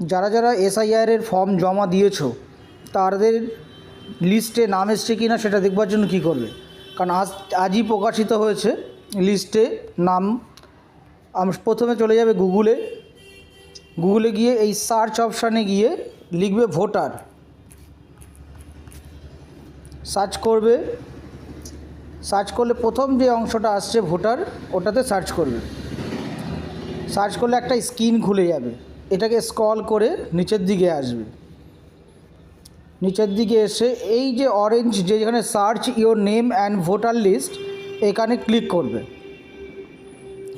যারা যারা এসআইআরের ফর্ম জমা দিয়েছ, তাদের লিস্টে নাম এসছে কি না সেটা দেখবার জন্য কী করবে? কারণ আজ, আজই প্রকাশিত হয়েছে লিস্টে নাম। প্রথমে চলে যাবে গুগলে গুগলে গিয়ে এই সার্চ অপশানে গিয়ে লিখবে ভোটার সার্চ করবে। সার্চ করলে প্রথম যে অংশটা আসছে ভোটার ওটাতে সার্চ করবে। সার্চ করলে একটা স্ক্রিন খুলে যাবে। এটাকে স্কল করে নিচের দিকে আসবে। নিচের দিকে এসে এই যে অরেঞ্জ যেখানে search your name and voter list এখানে ক্লিক করবে।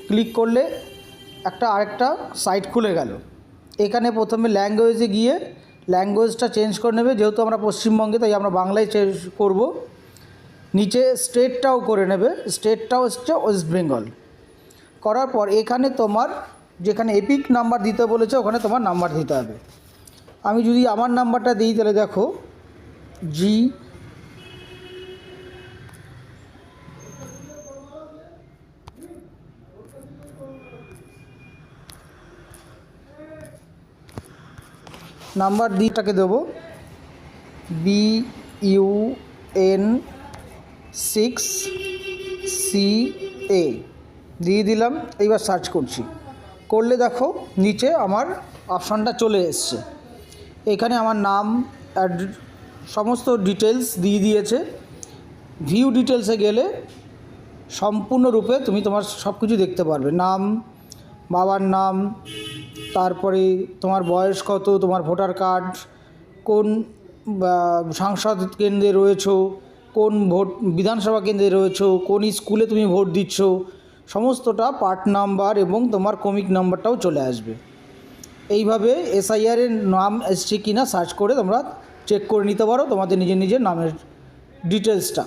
ক্লিক করলে একটা আরেকটা সাইট খুলে গেল। এখানে প্রথমে ল্যাঙ্গুয়েজে গিয়ে ল্যাঙ্গুয়েজটা চেঞ্জ করে নেবে, যেহেতু আমরা পশ্চিমবঙ্গে, তাই আমরা বাংলায় চেঞ্জ করব। নিচে স্টেটটাও করে নেবে স্টেটটাও হচ্ছে ওয়েস্ট বেঙ্গল করার পর এখানে তোমার যেখানে এপিক নাম্বার দিতে বলেছে, ওখানে তোমার নাম্বার দিতে হবে। আমি যদি আমার নাম্বারটা দিই, তাহলে দেখো জি নাম্বার দিটাকে দেবো B U N six C A দিয়ে দিলাম, এইবার সার্চ করছি। করলে দেখো নিচে আমার অপশানটা চলে এসছে। এখানে আমার নাম, অ্যাড- সমস্ত ডিটেলস দিয়ে দিয়েছে। ভিউ ডিটেলসে গেলে সম্পূর্ণরূপে তুমি তোমার সব কিছু দেখতে পারবে। নাম, বাবার নাম, তারপরে তোমার বয়স কত, তোমার ভোটার কার্ড, কোন সাংসদ কেন্দ্রে রয়েছো, কোন ভোট, বিধানসভা কেন্দ্রে রয়েছো, কোন স্কুলে তুমি ভোট দিচ্ছ সমস্তটা পার্ট নাম্বার এবং তোমার কমিক নাম্বারটাও চলে আসবে। এইভাবে এসআইআরের নাম এসছে কি না সার্চ করে তোমরা চেক করে নিতে পারো, তোমাদের নিজের নিজের নামের ডিটেলসটা